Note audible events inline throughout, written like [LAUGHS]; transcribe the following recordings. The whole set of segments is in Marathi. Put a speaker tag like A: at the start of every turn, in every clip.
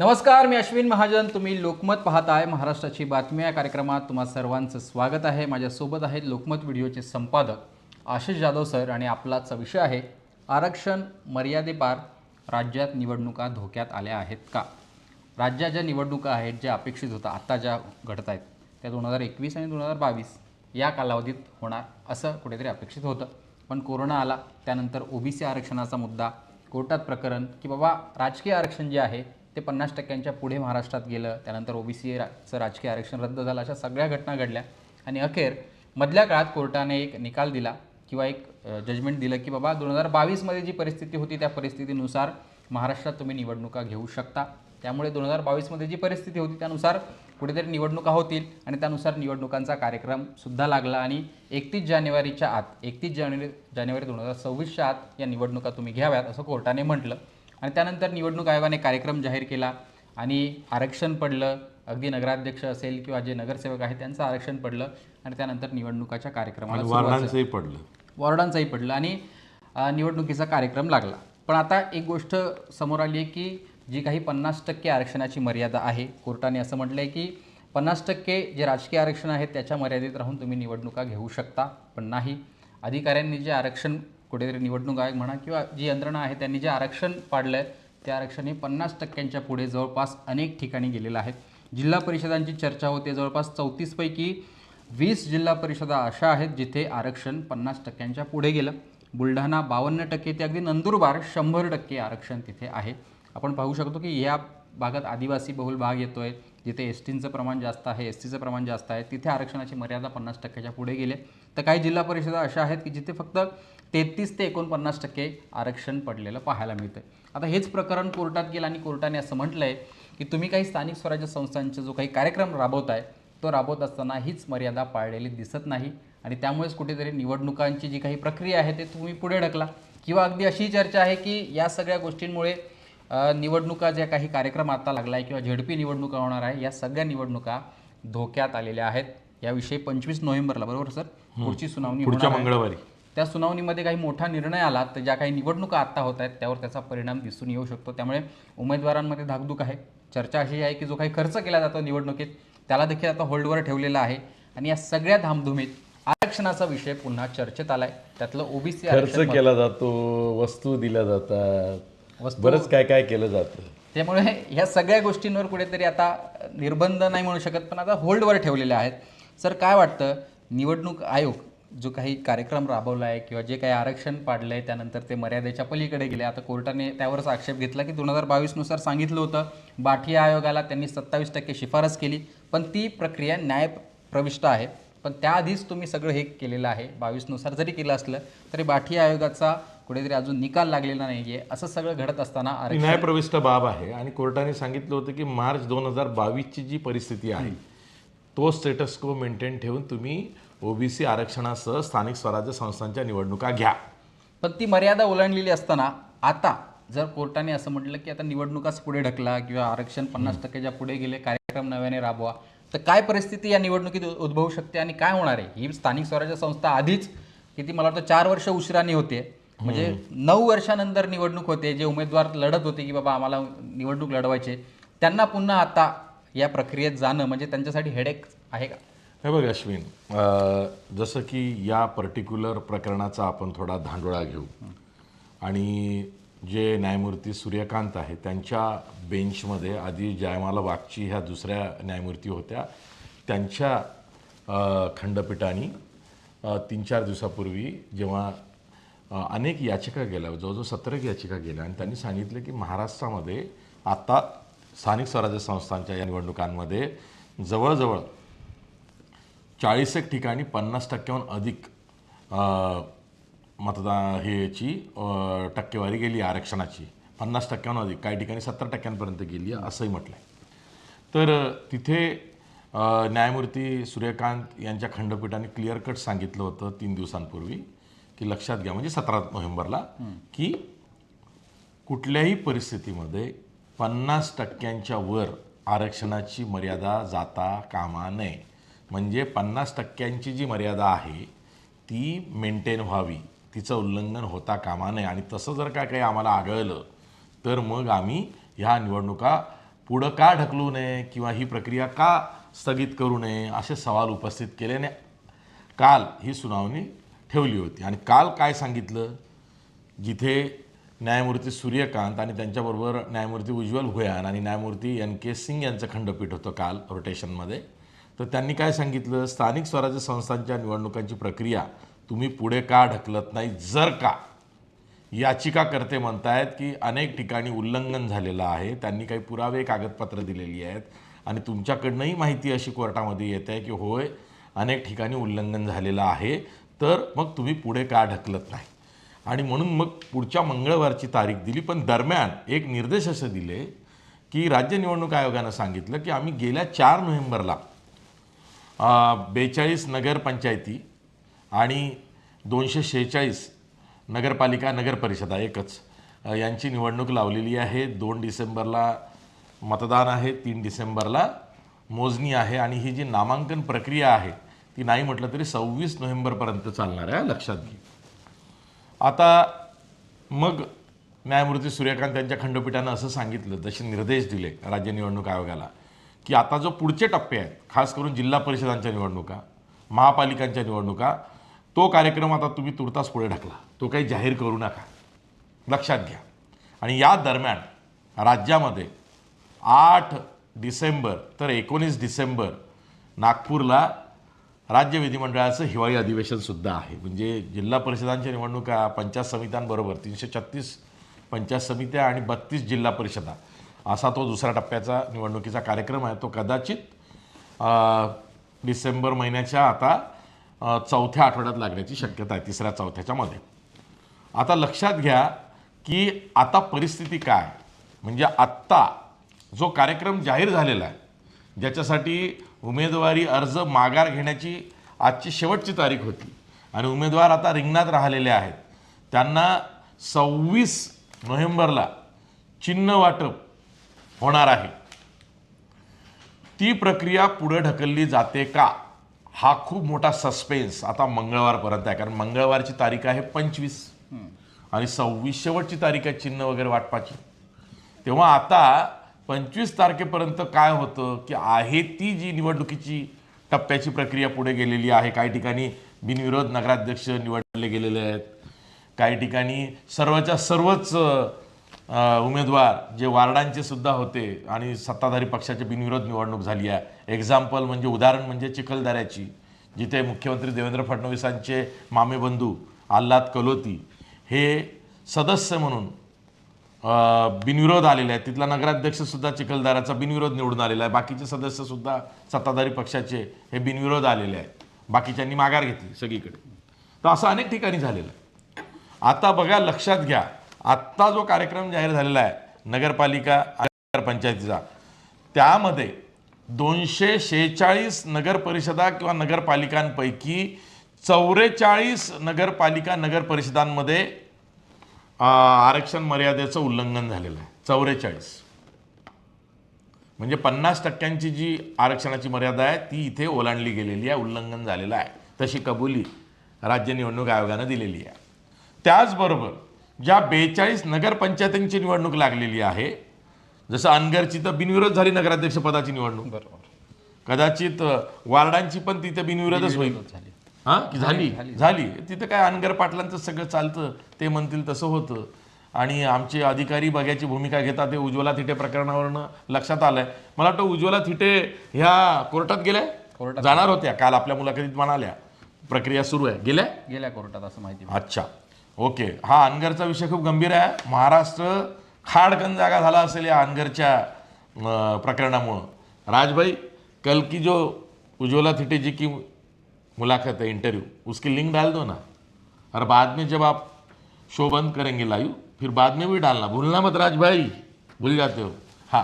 A: नमस्कार मी अश्विन महाजन. तुम्ही लोकमत पाहताय. महाराष्ट्राची बातमी या कार्यक्रमात तुम्हा सर्वांचं स्वागत आहे. माझ्यासोबत आहेत लोकमत व्हिडिओचे संपादक आशिष जाधव सर आणि आपलाचा विषय आहे आरक्षण मर्यादेपार राज्यात निवडणुका धोक्यात आल्या आहेत का? राज्यात ज्या निवडणुका आहेत ज्या अपेक्षित होत्या आत्ता ज्या घडत आहेत त्या दोन हजार एकवीस आणि दोन हजार बावीस या कालावधीत होणार असं कुठेतरी अपेक्षित होतं. पण कोरोना आला त्यानंतर ओबीसी आरक्षणाचा मुद्दा कोर्टात प्रकरण की बाबा राजकीय आरक्षण जे आहे ते पन्नास टक्क्यांच्या पुढे महाराष्ट्रात गेलं त्यानंतर ओबीसी चं राजकीय आरक्षण रद्द झालं अशा सगळ्या घटना घडल्या. आणि अखेर मधल्या काळात कोर्टाने एक निकाल दिला किंवा एक जजमेंट दिलं की बाबा दोन हजार बावीसमध्ये जी परिस्थिती होती त्या परिस्थितीनुसार महाराष्ट्रात तुम्ही निवडणुका घेऊ शकता. त्यामुळे दोन हजार बावीसमध्ये जी परिस्थिती होती त्यानुसार कुठेतरी निवडणुका होतील आणि त्यानुसार निवडणुकांचा कार्यक्रमसुद्धा लागला. आणि एकतीस जानेवारीच्या आत एकतीस जानेवारी जानेवारी दोन हजार सव्वीसच्या आत या निवडणुका तुम्ही घ्याव्यात असं कोर्टाने म्हटलं. आणि त्यानंतर निवडणूक आयोगाने कार्यक्रम जाहीर केला आणि आरक्षण पडलं. अगदी नगराध्यक्ष असेल किंवा जे नगरसेवक आहेत त्यांचं आरक्षण पडलं आणि त्यानंतर निवडणुकाच्या कार्यक्रमाला.
B: वारणांचंही पडलं.
A: वॉर्डांचाही पडलं आणि निवडणुकीचा कार्यक्रम लागला. पण आता एक गोष्ट समोर आली आहे की जी काही पन्नास टक्के आरक्षणाची मर्यादा आहे कोर्टाने असं म्हटलं आहे की पन्नास टक्के जे राजकीय आरक्षण आहे त्याच्या मर्यादेत राहून तुम्ही निवडणुका घेऊ शकता पण नाही. अधिकाऱ्यांनी जे आरक्षण कुठेतरी निवडणूक आयोग म्हणा किंवा जी यंत्रणा आहे त्यांनी जे आरक्षण पाडलं आहे ते आरक्षण हे पन्नास टक्क्यांच्या पुढे जवळपास अनेक ठिकाणी गेलेलं आहे जिल्हा परिषदांची चर्चा होते जवळपास चौतीसपैकी वीस जिल्हा परिषदा अशा आहेत जिथे आरक्षण पन्नास टक्क्यांच्या पुढे गेलं. बुलढाणा बावन्न टक्के ते अगदी नंदुरबार शंभर टक्के आरक्षण तिथे आहे. आपण पाहू शकतो की या भागात आदिवासी बहुल भाग येतो आहे जिथे एस टींचं प्रमाण जास्त आहे एस टीचं प्रमाण जास्त आहे तिथे आरक्षणाची मर्यादा पन्नास टक्क्याच्या पुढे गेले तर काही जिल्हा परिषदा अशा आहेत की जिथे फक्त तेहतीस ते एकोणपन्नास टक्के आरक्षण पडलेलं पाहायला मिळतं आता हेच प्रकरण कोर्टात गेलं आणि कोर्टाने असं म्हटलं आहे की तुम्ही काही स्थानिक स्वराज्य संस्थांचा जो काही कार्यक्रम राबवताय तो राबवत असताना हीच मर्यादा पाळलेली दिसत नाही आणि त्यामुळेच कुठेतरी निवडणुकांची जी काही प्रक्रिया आहे ते तुम्ही पुढे ढकला. किंवा अगदी अशी चर्चा आहे की या सगळ्या गोष्टींमुळे निवडणुका ज्या काही कार्यक्रम आता लागला आहे किंवा झेडपी निवडणुका होणार आहे या सगळ्या निवडणुका धोक्यात आलेल्या आहेत. याविषयी पंचवीस नोव्हेंबरला बरोबर सर? पुढची सुनावणी
B: पुढच्या
A: आहे.
B: मंगळवारी.
A: त्या सुनावणीमध्ये काही मोठा निर्णय आला तर ज्या काही निवडणुका आत्ता होत आहेत त्यावर त्याचा परिणाम दिसून येऊ शकतो. त्यामुळे उमेदवारांमध्ये धाकधूक आहे. चर्चा अशी आहे की जो काही खर्च केला जातो निवडणुकीत त्याला देखील आता होल्डवर ठेवलेला आहे. आणि या सगळ्या धामधुमीत आरक्षणाचा विषय पुन्हा चर्चेत आलाय. त्यातलं ओबीसी
B: खर्च केला जातो वस्तू दिल्या जातात. बरंच काय काय केलं जातं.
A: त्यामुळे ह्या सगळ्या गोष्टींवर कुठेतरी आता निर्बंध नाही म्हणू शकत पण आता होल्डवर ठेवलेले आहेत. सर काय वाटतं? निवडणूक आयोग जो काही कार्यक्रम राबवला आहे किंवा जे काही आरक्षण पाडलं आहे त्यानंतर ते मर्यादेच्या पलीकडे गेले. आता कोर्टाने त्यावरच आक्षेप घेतला की दोन हजार बावीसनुसार सांगितलं होतं बाठी आयोगाला त्यांनी सत्तावीस टक्के शिफारस केली पण ती प्रक्रिया न्याय प्रविष्ट आहे. पण त्याआधीच तुम्ही सगळं हे केलेलं आहे बावीसनुसार जरी केलं असलं तरी बाठी आयोगाचा कुठेतरी अजून निकाल लागलेला नाही आहे असं सगळं घडत असताना
B: न्यायप्रविष्ट बाब आहे आणि कोर्टाने सांगितलं होतं की मार्च दोन हजार बावीसची जी परिस्थिती आहे तो स्टेटस को मेंटेन ठेवून तुम्ही ओबीसी आरक्षणासह स्थानिक स्वराज्य संस्थांच्या निवडणुका घ्या.
A: पण ती मर्यादा ओलांडलेली असताना आता जर कोर्टाने असं म्हटलं की आता निवडणुकाच पुढे ढकला किंवा आरक्षण पन्नास टक्क्याच्या पुढे गेले कार्यक्रम नव्याने राबवा तर काय परिस्थिती या निवडणुकीत उद्भवू शकते आणि काय होणार आहे? ही स्थानिक स्वराज्य संस्था आधीच किती मला वाटतं चार वर्ष उशिराने होते. म्हणजे नऊ वर्षानंतर निवडणूक होते जे उमेदवार लढत होते की बाबा आम्हाला निवडणूक लढवायचे त्यांना पुन्हा आता या प्रक्रियेत जाणं म्हणजे त्यांच्यासाठी हेडेक आहे का?
B: हे बघ अश्विन जसं की या पर्टिक्युलर प्रकरणाचा आपण थोडा धांडोळा घेऊ. आणि जे न्यायमूर्ती सूर्यकांत आहे त्यांच्या बेंचमध्ये आधी जयमाला वागची ह्या दुसऱ्या न्यायमूर्ती होत्या. त्यांच्या खंडपीठाने तीन चार दिवसापूर्वी जेव्हा अनेक याचिका गेल्या जवळजवळ सतरा याचिका गेल्या आणि त्यांनी सांगितलं की महाराष्ट्रामध्ये आता स्थानिक स्वराज्य संस्थांच्या या निवडणुकांमध्ये जवळजवळ चाळीस एक ठिकाणी पन्नास टक्क्याहून अधिक मतदान हेची अ, टक्केवारी गेली आरक्षणाची. पन्नास टक्क्याहून अधिक काही ठिकाणी सत्तर टक्क्यांपर्यंत गेली असंही म्हटलं आहे तर तिथे न्यायमूर्ती सूर्यकांत यांच्या खंडपीठाने क्लिअर कट सांगितलं होतं तीन दिवसांपूर्वी की लक्षात घ्या म्हणजे सतरा नोव्हेंबरला की कुठल्याही परिस्थितीमध्ये पन्नास टक्क्यांच्या वर आरक्षणाची मर्यादा जाता कामा नये. म्हणजे पन्नास टक्क्यांची जी मर्यादा आहे ती मेंटेन व्हावी. तिचं उल्लंघन होता कामा नये. आणि तसं जर का काही आम्हाला आढळलं तर मग आम्ही ह्या निवडणुका पुढं का ढकलू नये किंवा ही प्रक्रिया का स्थगित करू नये असे सवाल उपस्थित केल्याने काल ही सुनावणी ठेवली होती. आणि काल काय सांगितलं? जिथे न्यायमूर्ती सूर्यकांत आणि त्यांच्याबरोबर न्यायमूर्ती उज्ज्वल भुयान आणि न्यायमूर्ती एन के सिंग यांचं खंडपीठ होतं काल रोटेशनमध्ये तर त्यांनी काय सांगितलं? स्थानिक स्वराज्य संस्थांच्या निवडणुकांची प्रक्रिया तुम्ही पुढे का ढकलत नाही जर का? याचिकाकर्ते म्हणतायत की अनेक ठिकाणी उल्लंघन झालेलं आहे. त्यांनी काही पुरावे कागदपत्र दिलेली आहेत. आणि तुमच्याकडनंही माहिती अशी कोर्टामध्ये येत आहे की होय अनेक ठिकाणी उल्लंघन झालेलं आहे. तर मग तुम्ही पुढे का ढकलत नाही? आणि म्हणून मग पुढच्या मंगळवारची तारीख दिली. पण दरम्यान एक निर्देश असे दिले की राज्य निवडणूक आयोगानं सांगितलं की आम्ही गेल्या चार नोव्हेंबरला बेचाळीस नगरपंचायती आणि दोनशे शेहेचाळीस नगरपालिका नगरपरिषदा एकच. यांची निवडणूक लावलेली आहे. दोन डिसेंबरला मतदान आहे तीन डिसेंबरला मोजणी आहे आणि ही जी नामांकन प्रक्रिया आहे ती नाही म्हटलं तरी सव्वीस नोव्हेंबरपर्यंत चालणार आहे लक्षात घे. आता मग न्यायमूर्ती सूर्यकांत यांच्या खंडपीठानं असं सांगितलं जसे निर्देश दिले राज्य निवडणूक आयोगाला. की आता जो पुढचे टप्पे आहेत खास करून जिल्हा परिषदांच्या निवडणुका महापालिकांच्या निवडणुका तो कार्यक्रम आता तुम्ही तुर्तास पुढे ढकला. तो काही जाहीर करू नका. लक्षात घ्या. आणि या दरम्यान राज्यामध्ये आठ डिसेंबर तर एकोणीस डिसेंबर नागपूरला राज्य विधिमंडळाचं हिवाळी अधिवेशनसुद्धा आहे. म्हणजे जिल्हा परिषदांच्या निवडणुका पंचायत समित्यांबरोबर तीनशे छत्तीस पंचायत समित्या आणि बत्तीस जिल्हा परिषदा. असा तो दुसऱ्या टप्प्याचा निवडणुकीचा कार्यक्रम आहे. तो कदाचित डिसेंबर महिन्याच्या आता चौथ्या आठवड्यात लागण्याची शक्यता आहे तिसऱ्या चौथ्याच्या मध्ये. आता लक्षात घ्या की आता परिस्थिती काय? म्हणजे आत्ता जो कार्यक्रम जाहीर झालेला आहे ज्याच्यासाठी उमेदवारी अर्ज माघार घेण्याची आजची शेवटची तारीख होती आणि उमेदवार आता रिंगणात राहिलेले आहेत त्यांना सव्वीस नोव्हेंबरला चिन्ह वाटप होणार आहे. ती प्रक्रिया पुढे ढकलली जाते का? हा खूप मोठा सस्पेन्स आता मंगळवारपर्यंत आहे. कारण मंगळवारची तारीख आहे पंचवीस. आणि सव्वीस शेवटची तारीख आहे चिन्ह वगैरे वाटपाची. तेव्हा आता पंचवीस तारखेपर्यंत काय होतं की आहे ती जी निवडणुकीची टप्प्याची प्रक्रिया पुढे गेलेली आहे. काही ठिकाणी बिनविरोध नगराध्यक्ष निवडले गेलेले आहेत. काही ठिकाणी सर्वच्या सर्वच उमेदवार जे वार्डांचे सुद्धा होते आणि सत्ताधारी पक्षाची बिनविरोध निवडणूक झाली आहे. एक्झाम्पल म्हणजे उदाहरण म्हणजे चिखलदऱ्याची जिथे मुख्यमंत्री देवेंद्र फडणवीसांचे मामेबंधू आल्हाद कलोती हे सदस्य म्हणून बिनविरोध आलेले आहेत. तिथला नगराध्यक्षसुद्धा चिखलदऱ्याचा बिनविरोध निवडून आलेला आहे. बाकीचे सदस्यसुद्धा सत्ताधारी पक्षाचे हे बिनविरोध आलेले आहेत. बाकीच्यांनी माघार घेतली सगळीकडे. तर असं अनेक ठिकाणी झालेलं आहे. आता बघा लक्षात घ्या. आत्ता जो कार्यक्रम जाहीर झालेला आहे नगरपालिका नगरपंचायतीचा त्यामध्ये दोनशे शेहेचाळीस नगरपरिषदा किंवा नगरपालिकांपैकी चौवेचाळीस नगरपालिका नगरपरिषदांमध्ये आरक्षण मर्यादेचं उल्लंघन झालेलं आहे. चौवेचाळीस म्हणजे पन्नास टक्क्यांची जी आरक्षणाची मर्यादा आहे ती इथे ओलांडली गेलेली आहे उल्लंघन झालेलं आहे. तशी कबुली राज्य निवडणूक आयोगानं दिलेली आहे. त्याचबरोबर ज्या बेचाळीस नगरपंचायतींची निवडणूक लागलेली आहे जसं अनगरची तर बिनविरोध झाली नगराध्यक्ष पदाची निवडणूक.
A: बरोबर.
B: कदाचित वार्डांची पण तिथे बिनविरोधच होईल.
A: झाली.
B: हा? की झाली झाली? तिथं काय अनगर पाटलांचं सगळं चालतं ते म्हणतील तसं होतं. आणि आमचे अधिकारी बघ्याची भूमिका घेतात ते उज्ज्वला थिटे प्रकरणावरनं लक्षात आलंय. मला वाटतं उज्ज्वला थिटे ह्या कोर्टात गेल्या?
A: कोर्टात.
B: जाणार होत्या. काल आपल्या मुलाखतीत म्हणाल्या. प्रक्रिया सुरू आहे. गेल्या?
A: गेल्या कोर्टात असं माहिती
B: अच्छा. ओके. हा अनगरचा विषय खूप गंभीर आहे. महाराष्ट्र खाडकन जागा झाला असेल या अनगरच्या प्रकरणामुळं. राजभाई कल की जो उज्ज्वला थिटे जी की मुलाकात है इंटरव्यू उसकी लिंक डाल दो ना. और बाद में जब आप शो बंद करेंगे लाइव फिर बाद में भी डालना. भूलना मत राजभाई भूल जाते हो. हा.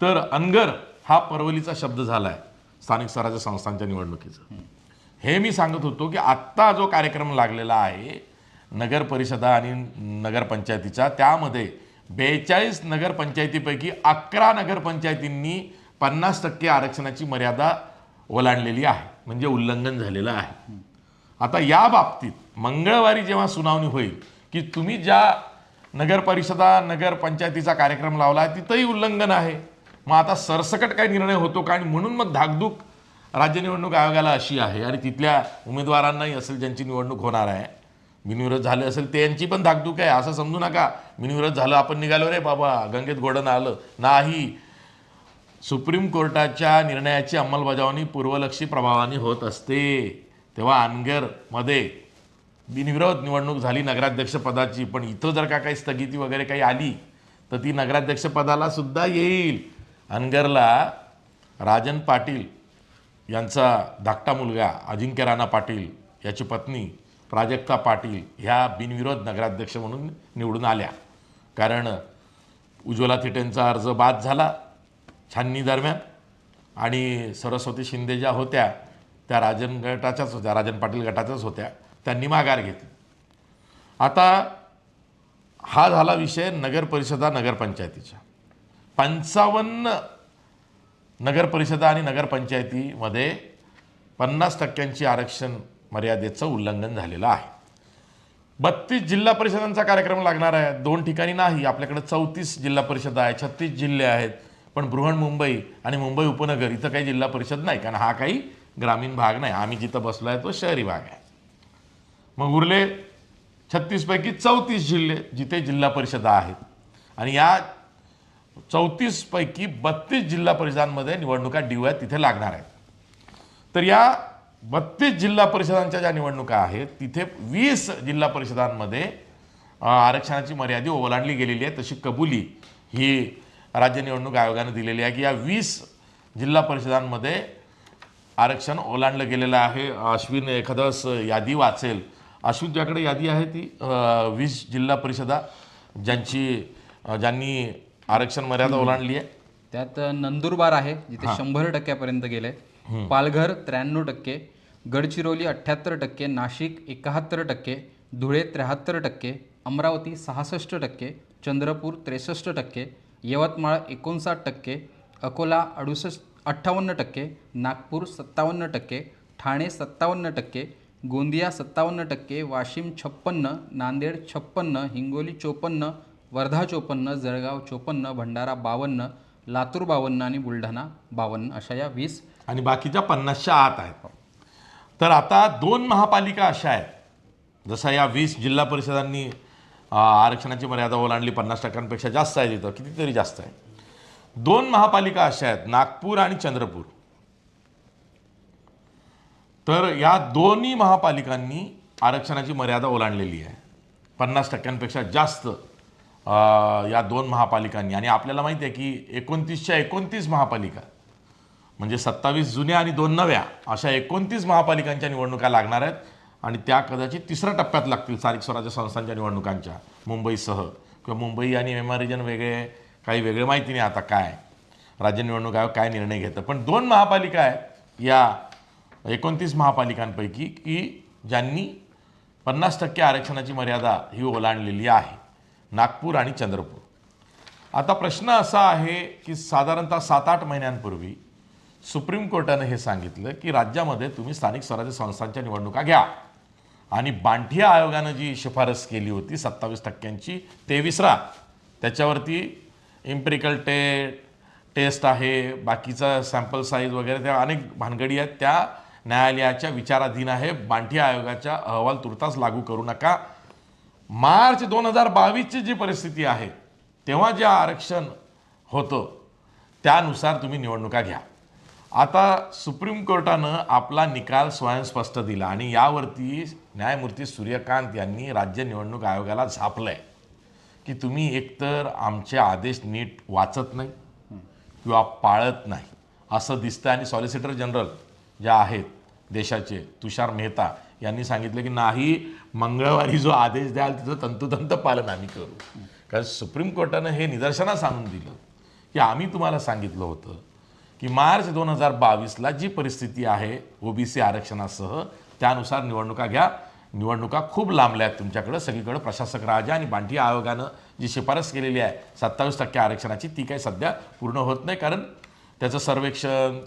B: तर अनगर हा परवलीचा शब्द झाला आहे स्थानिक स्वराज्य संस्थांच्या निवडणुकीचा. हे मी सांगत होतो की आत्ता जो कार्यक्रम लागलेला आहे नगर परिषदा आणि नगरपंचायतीचा त्यामध्ये बेचाळीस नगरपंचायतीपैकी अकरा नगरपंचायतींनी पन्नास टक्के आरक्षणाची मर्यादा ओलांडलेली आहे म्हणजे उल्लंघन झालेलं आहे. आता या बाबतीत मंगळवारी जेव्हा सुनावणी होईल की तुम्ही ज्या नगरपरिषदा नगरपंचायतीचा कार्यक्रम लावला तिथंही उल्लंघन आहे. मग आता सरसकट काय निर्णय होतो का? आणि म्हणून मग धाकधूक राज्य निवडणूक आयोगाला अशी आहे आणि तिथल्या उमेदवारांनाही असेल ज्यांची निवडणूक होणार आहे. बिनविरोध झालं असेल त्यांची पण धाकधूक आहे असं समजू नका. बिनविरोध झालं आपण निघालो रे बाबा. गंगेत घोडं आलं नाही. सुप्रीम कोर्टाच्या निर्णयाची अंमलबजावणी पूर्वलक्षी प्रभावाने होत असते. तेव्हा अनगरमध्ये बिनविरोध निवडणूक झाली नगराध्यक्षपदाची पण इथं जर का काही स्थगिती वगैरे काही आली तर ती नगराध्यक्षपदाला सुद्धा येईल. अनगरला राजन पाटील यांचा धाकटा मुलगा अजिंक्य राणा पाटील याची पत्नी प्राजक्ता पाटील ह्या बिनविरोध नगराध्यक्ष म्हणून निवडून आल्या. कारण उज्ज्वला थिटेंचा अर्ज बाद झाला छाननी दरम्यान आणि सरस्वती शिंदे ज्या होत्या त्या राजन गटाच्याच होत्या राजन पाटील गटाच्याच होत्या त्यांनी माघार घेतली. आता हा झाला विषय नगर परिषदा नगरपंचायतीच्या पंचावन्न नगरपरिषदा आणि नगरपंचायतीमध्ये पन्नास टक्क्यांची आरक्षण मर्यादेचं उल्लंघन झालेलं आहे. बत्तीस जिल्हा परिषदांचा कार्यक्रम लागणार आहे. दोन ठिकाणी नाही आपल्याकडे चौतीस जिल्हा परिषद आहे छत्तीस जिल्हे आहेत. पण बृहन्मुंबई आणि मुंबई उपनगर इथं काही जिल्हा परिषद नाही कारण हा काही ग्रामीण भाग नाही. आम्ही जिथं बसलो आहे तो शहरी भाग आहे. मग उरले छत्तीसपैकी चौतीस जिल्हे जिथे जिल्हा परिषदा आहेत. आणि या चौतीसपैकी बत्तीस जिल्हा परिषदांमध्ये निवडणुका ड्यू आहेत तिथे लागणार आहेत. तर या बत्तीस जिल्हा परिषदांच्या ज्या निवडणुका आहेत तिथे वीस जिल्हा परिषदांमध्ये आरक्षणाची मर्यादा ओलांडली गेलेली आहे तशी कबुली ही राज्य निवडणूक आयोगाने दिलेली आहे की या वीस जिल्हा परिषदांमध्ये आरक्षण ओलांडलं गेलेलं आहे. अश्विन एखादं यादी वाचेल. अश्विन ज्याकडे यादी आहे ती? वीस जिल्हा परिषदा ज्यांची ज्यांनी आरक्षण मर्यादा ओलांडली आहे?
A: त्यात नंदुरबार आहे जिथे शंभर टक्क्यापर्यंत गेले. पालघर त्र्याण्णव टक्के गडचिरोली अठ्ठ्याहत्तर टक्के नाशिक एकाहत्तर टक्के धुळे त्र्याहत्तर टक्के अमरावती सहासष्ट टक्के चंद्रपूर त्रेसष्ट टक्के यवतमाळ एकोणसाठ टक्के अकोला अडुसष्ट अठ्ठावन्न टक्के नागपूर सत्तावन्न टक्के ठाणे सत्तावन्न टक्के गोंदिया सत्तावन्न टक्के वाशिम छप्पन्न नांदेड छप्पन्न हिंगोली चोपन्न वर्धा चोपन्न जळगाव चोपन्न भंडारा बावन्न लातूर बावन्न आणि बुलढाणा बावन्न अशा या वीस
B: आणि बाकीच्या पन्नासच्या आत आहेत. तर आता दोन महापालिका अशा आहेत. जसं या वीस जिल्हा परिषदांनी आरक्षणाची मर्यादा ओलांडली पन्नास टक्क्यांपेक्षा जास्त आहे तिथं कितीतरी जास्त आहे. दोन महापालिका अशा आहेत नागपूर आणि चंद्रपूर. तर या दोन्ही महापालिकांनी आरक्षणाची मर्यादा ओलांडलेली आहे. पन्नास टक्क्यांपेक्षा जास्त या दोन महापालिकांनी. आणि आपल्याला माहिती आहे की एकोणतीसच्या एकोणतीस महापालिका म्हणजे सत्तावीस जुन्या आणि दोन नव्या अशा एकोणतीस महापालिकांच्या निवडणुका लागणार आहेत. आणि त्या कदाचित तिसऱ्या टप्प्यात लागतील स्थानिक स्वराज्य संस्थांच्या निवडणुकांच्या मुंबईसह. किंवा मुंबई आणि एम आर रिजन वेगळे काही वेगळे माहिती नाही आता काय. राज्य निवडणूक आयोग काय निर्णय घेतं. पण दोन महापालिका आहेत या एकोणतीस महापालिकांपैकी की ज्यांनी पन्नास टक्के आरक्षणाची मर्यादा ही ओलांडलेली आहे. नागपूर आणि चंद्रपूर. आता प्रश्न असा आहे की साधारणतः सात आठ महिन्यांपूर्वी सुप्रीम कोर्टानं हे सांगितलं की राज्यामध्ये तुम्ही स्थानिक स्वराज्य संस्थांच्या निवडणुका घ्या. आणि बांठिया आयोगानं जी शिफारस केली होती सत्तावीस टक्क्यांची तेवीसरा त्याच्यावरती इम्पेरिकल टे टेस्ट आहे बाकीचा सॅम्पल साईज वगैरे त्या अनेक भानगडी आहेत. त्या न्यायालयाच्या विचाराधीन आहे. बांठिया आयोगाचा अहवाल तुर्तास लागू करू नका. मार्च दोन हजार बावीसची जी परिस्थिती आहे तेव्हा जे आरक्षण होतं त्यानुसार तुम्ही निवडणुका घ्या. आता सुप्रीम कोर्टानं आपला निकाल स्वयंस्पष्ट दिला आणि यावरती न्यायमूर्ती सूर्यकांत यांनी राज्य निवडणूक आयोगाला झापलंय की तुम्ही एकतर आमचे आदेश नीट वाचत नाही किंवा पाळत नाही असं दिसतं आणि सॉलिसिटर जनरल ज्या आहेत देशाचे तुषार मेहता यांनी सांगितलं की नाही मंगळवारी जो आदेश द्याल तिचं तंतोतंत पालन आम्ही करू. कारण सुप्रीम कोर्टानं हे निदर्शनास आणून दिलं की आम्ही तुम्हाला सांगितलं होतं की मार्च दोन हजार बावीसला जी परिस्थिती आहे ओबीसी आरक्षणासह त्यानुसार निवडणुका घ्या. निवडणुका खूप लांबल्या आहेत तुमच्याकडं. सगळीकडं प्रशासक राजा आणि बांटी आयोगानं जी शिफारस केलेली आहे सत्तावीस टक्के आरक्षणाची ती काही सध्या पूर्ण होत नाही. कारण त्याचं सर्वेक्षण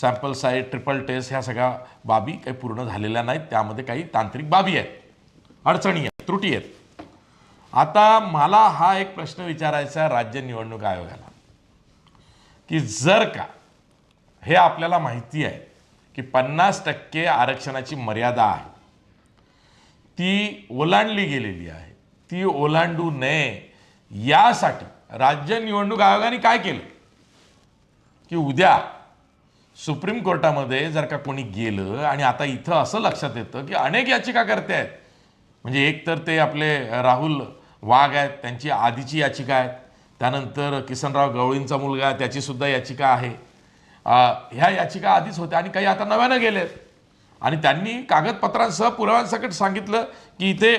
B: सॅम्पल साईज ट्रिपल टेस्ट ह्या सगळ्या बाबी काही पूर्ण झालेल्या नाहीत. त्यामध्ये काही तांत्रिक बाबी आहेत. अडचणी आहेत त्रुटी आहेत. आता मला हा एक प्रश्न विचारायचा राज्य निवडणूक आयोगाला की जर का हे आपल्याला माहिती आहे की पन्नास टक्के आरक्षणाची मर्यादा आहे. ती ओलांडली गेलेली आहे. ती ओलांडू नये. यासाठी राज्य निवडणूक आयोगाने काय केलं? की उद्या सुप्रीम कोर्टामध्ये जर का कोणी गेलं आणि आता इथं असं लक्षात येतं की अनेक याचिका करते आहेत. म्हणजे एक तर ते आपले राहुल वाघ आहेत त्यांची आधीची याचिका आहे त्यानंतर किसनराव गवळींचा मुलगा त्याचीसुद्धा त्याची सुद्धा याचिका आहे. ह्या याचिका आधीच होत्या आणि काही आता नव्यानं गेलेत. आणि त्यांनी कागदपत्रांसह पुराव्यांसकट सांगितलं की इथे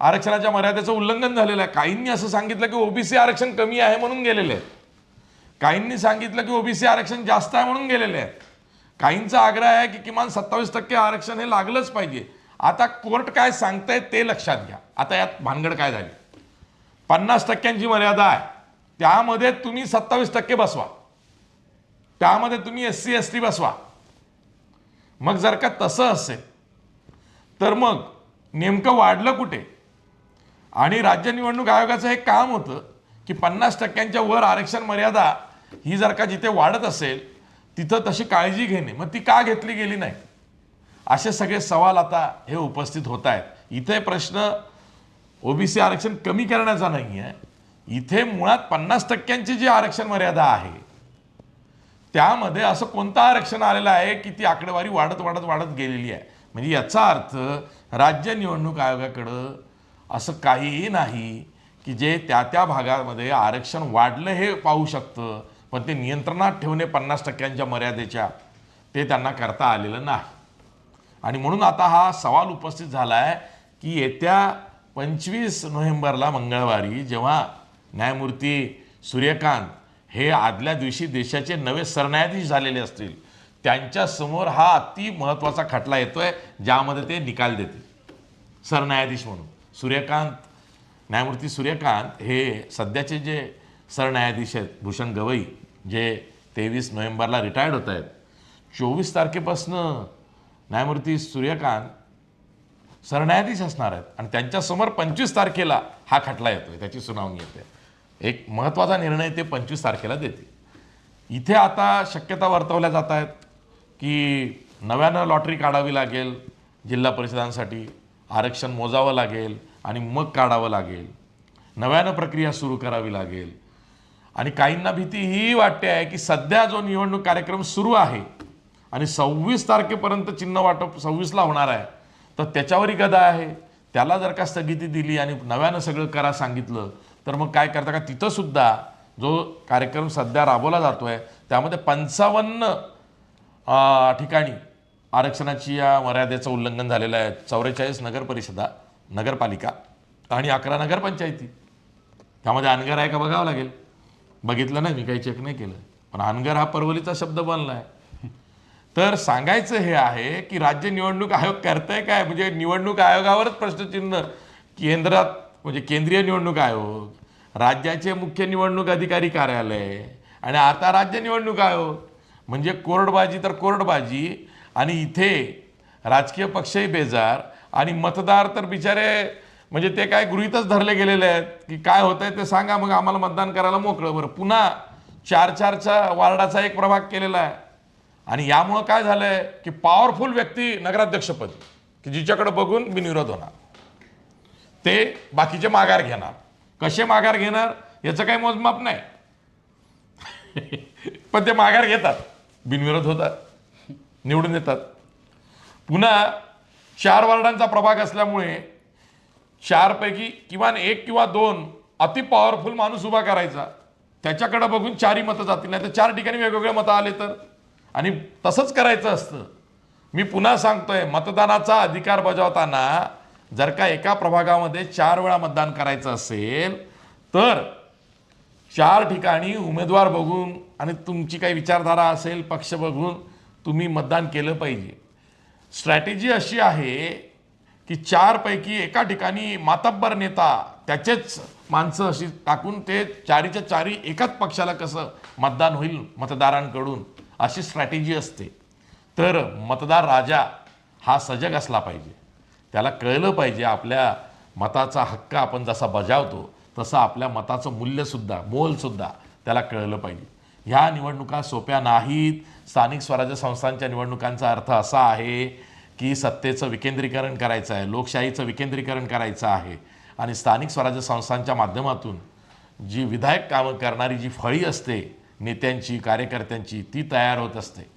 B: आरक्षणाच्या मर्यादेचं उल्लंघन झालेलं आहे. काहींनी असं सांगितलं की ओबीसी आरक्षण कमी आहे म्हणून गेलेले आहे काहींनी सांगितलं की ओबीसी आरक्षण जास्त आहे म्हणून गेलेले आहे काहींचा आग्रह आहे की किमान सत्तावीस टक्के आरक्षण हे लागलंच पाहिजे. आता कोर्ट काय सांगतायत ते लक्षात घ्या. आता यात भानगड काय झाली? पन्नास टक्क्यांची मर्यादा आहे. त्यामध्ये तुम्ही सत्तावीस टक्के बसवा. त्यामध्ये तुम्ही एस सी एस टी बसवा. मग जर का तसं असेल तर मग नेमकं वाढलं कुठे? आणि राज्य निवडणूक आयोगाचं हे काम होतं की पन्नास टक्क्यांच्या वर आरक्षण मर्यादा ही जर का जिथे वाढत असेल तिथं तशी काळजी घेणे. मग ती का घेतली गेली नाही? असे सगळे सवाल आता हे उपस्थित होत आहेत. इथे प्रश्न ओबीसी आरक्षण कमी करण्याचा नाही आहे इथे मुळात पन्नास टक्क्यांची जी आरक्षण मर्यादा आहे त्यामध्ये असं कोणतं आरक्षण आलेलं आहे की ती आकडेवारी वाढत वाढत वाढत गेलेली आहे? म्हणजे याचा अर्थ राज्य निवडणूक आयोगाकडं असं काहीही नाही की जे त्या त्या भागामध्ये आरक्षण वाढलं हे पाहू शकतं पण ते नियंत्रणात ठेवणे पन्नास टक्क्यांच्या मर्यादेच्या ते त्यांना करता आलेलं नाही. आणि म्हणून आता हा सवाल उपस्थित झाला आहे की येत्या पंचवीस नोव्हेंबरला मंगळवारी जेव्हा न्यायमूर्ती सूर्यकांत हे आदल्या दिवशी देशाचे नवे सरन्यायाधीश झालेले असतील. त्यांच्यासमोर हा अति महत्त्वाचा खटला येतोय ज्यामध्ये ते निकाल देतील. सरन्यायाधीश म्हणून. सूर्यकांत न्यायमूर्ती सूर्यकांत हे सध्याचे जे सरन्यायाधीश आहेत भूषण गवई जे तेवीस नोव्हेंबरला रिटायर्ड होत आहेत. चोवीस तारखेपासनं न्यायमूर्ती सूर्यकांत सरन्यायाधीश असणार आहेत. आणि त्यांच्यासमोर पंचवीस तारखेला हा खटला येतोय. त्याची सुनावणी येते. एक महत्त्वाचा निर्णय ते पंचवीस तारखेला देतील. इथे आता शक्यता वर्तवल्या जात आहेत की नव्यानं लॉटरी काढावी लागेल जिल्हा परिषदांसाठी आरक्षण मोजावं लागेल आणि मग काढावं लागेल. नव्यानं प्रक्रिया सुरू करावी लागेल. आणि काहींना भीती ही वाटते आहे की सध्या जो निवडणूक कार्यक्रम सुरू आहे आणि सव्वीस तारखेपर्यंत चिन्ह वाटप सव्वीसला होणार आहे तर त्याच्यावरही गदा आहे. त्याला जर का स्थगिती दिली आणि नव्यानं सगळं करा सांगितलं तर मग काय करता का? तिथंसुद्धा जो कार्यक्रम सध्या राबवला जातो आहे त्यामध्ये पंचावन्न ठिकाणी आरक्षणाची या मर्यादेचं उल्लंघन झालेलं आहे. चौवेचाळीस नगरपरिषदा नगरपालिका आणि अकरा नगरपंचायती. त्यामध्ये अनगर आहे का बघावं लागेल. बघितलं नाही मी काही चेक नाही केलं. पण अनगर हा परवलीचा शब्द बनला आहे तर सांगायचं हे आहे की राज्य निवडणूक आयोग करतंय काय? म्हणजे निवडणूक आयोगावरच प्रश्नचिन्ह केंद्रात म्हणजे केंद्रीय निवडणूक आयोग राज्याचे मुख्य निवडणूक अधिकारी कार्यालय आणि आता राज्य निवडणूक आयोग. म्हणजे कोरडबाजी तर कोरडबाजी आणि इथे राजकीय पक्षही बेजार आणि मतदार तर बिचारे म्हणजे ते काय गृहीतच धरले गेलेले आहेत की काय होत आहे ते सांगा मग आम्हाला मतदान करायला मोकळं. बरं पुन्हा चार चारचा वार्डाचा एक प्रभाग केलेला आहे. आणि यामुळं काय झालंय की पॉवरफुल व्यक्ती नगराध्यक्षपद. की जिच्याकडे बघून बिनविरोध होणार. ते बाकीचे माघार घेणार. कसे माघार घेणार याचं काही मोजमाप नाही. [LAUGHS] पण ते माघार घेतात. बिनविरोध होतात. निवडून येतात. पुन्हा चार वार्डांचा प्रभाग असल्यामुळे चारपैकी किमान एक किंवा दोन अति पॉवरफुल माणूस उभा करायचा. त्याच्याकडे बघून चारही मतं जातील. नाही तर चार ठिकाणी वेगवेगळे मतं आले तर? आणि तसंच करायचं असतं. मी पुन्हा सांगतोय मतदानाचा अधिकार बजावताना जर का एका प्रभागामध्ये चार वेळा मतदान करायचं असेल तर चार ठिकाणी उमेदवार बघून आणि तुमची काही विचारधारा असेल पक्ष बघून तुम्ही मतदान केलं पाहिजे. स्ट्रॅटेजी अशी आहे की चारपैकी एका ठिकाणी मातब्बर नेता त्याचेच माणसं अशी टाकून ते चारीच्या चारी एकाच पक्षाला कसं मतदान होईल मतदारांकडून? अशी स्ट्रॅटेजी असते. तर मतदार राजा हा सजग असला पाहिजे. त्याला कळलं पाहिजे आपल्या मताचा हक्क आपण जसा बजावतो तसं आपल्या मताचं मूल्यसुद्धा मोलसुद्धा त्याला कळलं पाहिजे. ह्या निवडणुका सोप्या नाहीत. स्थानिक स्वराज्य संस्थांच्या निवडणुकांचा अर्थ असा आहे की सत्तेचं विकेंद्रीकरण करायचं आहे लोकशाहीचं विकेंद्रीकरण करायचं आहे आणि स्थानिक स्वराज्य संस्थांच्या माध्यमातून जी विधायक कामं करणारी जी फळी असते नेत्यांची कार्यकर्त्यांची ती तयार होत असते.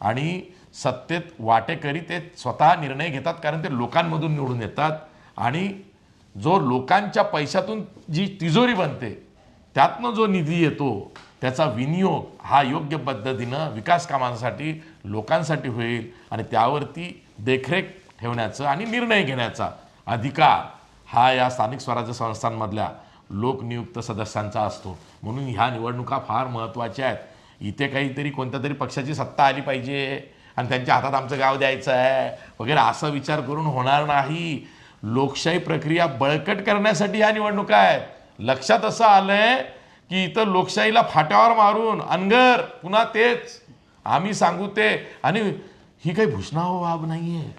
B: आणि सत्तेत वाटेकरी ते स्वतः निर्णय घेतात कारण ते लोकांमधून निवडून येतात. आणि जो लोकांच्या पैशातून जी तिजोरी बनते त्यातनं जो निधी येतो त्याचा विनियोग हा योग्य पद्धतीनं विकास कामांसाठी लोकांसाठी होईल आणि त्यावरती देखरेख ठेवण्याचं आणि निर्णय घेण्याचा अधिकार हा या स्थानिक स्वराज्य संस्थांमधल्या लोकनियुक्त सदस्यांचा असतो. म्हणून ह्या निवडणुका फार महत्त्वाच्या आहेत. इथे काहीतरी कोणत्या तरी पक्षाची सत्ता आली पाहिजे आणि त्यांच्या हातात आमचं गाव द्यायचं आहे. वगैरे असा विचार करून होणार नाही. लोकशाही प्रक्रिया बळकट करण्यासाठी ह्या निवडणुका आहेत. लक्षात असं आलंय की इथं लोकशाहीला फाट्यावर मारून अनगर पुन्हा तेच. आम्ही सांगू ते. आणि ही काही भूषणाव बाब नाही आहे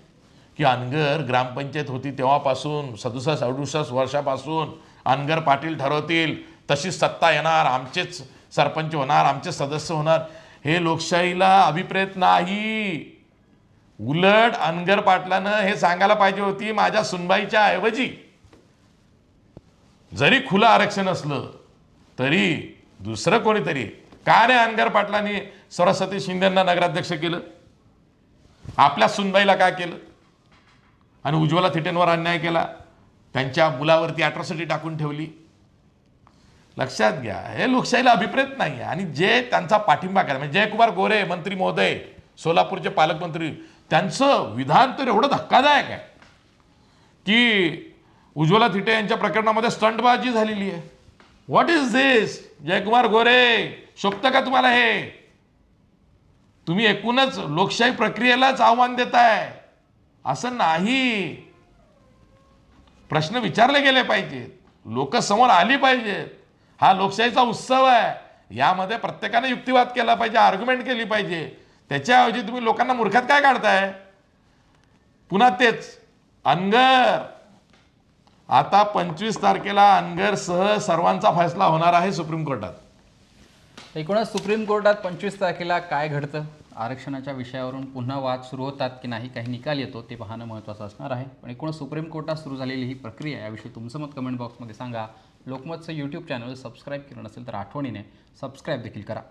B: की अनगर ग्रामपंचायत होती तेव्हापासून सदुसष्ट अडुसष्ट वर्षापासून. अनगर पाटील ठरवतील तशीच सत्ता येणार आमचेच सरपंच होणार आमचे सदस्य होणार. हे लोकशाहीला अभिप्रेत नाही. उलट अनगर पाटलानं हे सांगायला पाहिजे होती माझ्या सुनबाईच्या ऐवजी. जरी खुलं आरक्षण असलं तरी दुसरं कोणीतरी का रे अनगर पाटलांनी सरस्वती शिंदेंना नगराध्यक्ष केलं? आपल्या सुनबाईला काय केलं? आणि उज्ज्वला थिटेंवर अन्याय केला? त्यांच्या मुलावरती अॅट्रॉसिटी टाकून ठेवली. लक्षात घ्या हे लोकशाहीला अभिप्रेत नाही आहे आणि जे त्यांचा पाठिंबा करा म्हणजे जयकुमार गोरे मंत्री महोदय सोलापूरचे पालकमंत्री त्यांचं विधान तर एवढं धक्कादायक आहे की उज्ज्वला थिटे यांच्या प्रकरणामध्ये स्टंटबाजी झालेली आहे. What is this Jaykumar Gore शोभतं का तुम्हाला हे? तुम्ही एकूणच लोकशाही प्रक्रियेलाच आव्हान देताय. असं नाही. प्रश्न विचारले गेले पाहिजेत. लोक समोर आली पाहिजेत. हा लोकशाहीचा उत्सव आहे. यामध्ये प्रत्येकाने युक्तिवाद केला पाहिजे आर्ग्युमेंट केली पाहिजे. त्याच्याऐवजी तुम्ही लोकांना मूर्खात काय काढताय? पुन्हा तेच. अनगर आता पंचवीस तारखेला अनगर सह सर्वांचा फैसला होणार आहे सुप्रीम कोर्टात.
A: एकूणच सुप्रीम कोर्टात पंचवीस तारखेला काय घडतं? आरक्षणाच्या विषयावरून पुन्हा वाद सुरू होतात की नाही काही निकाल येतो ते पाहणं महत्त्वाचं असणार आहे. पण एकूण सुप्रीम कोर्टात सुरू झालेली ही प्रक्रिया याविषयी तुमचं मत कमेंट बॉक्समध्ये सांगा. लोकमतचं यूट्यूब चॅनल सबस्क्राईब केलं नसेल तर आठवणीने सबस्क्राईब देखील करा.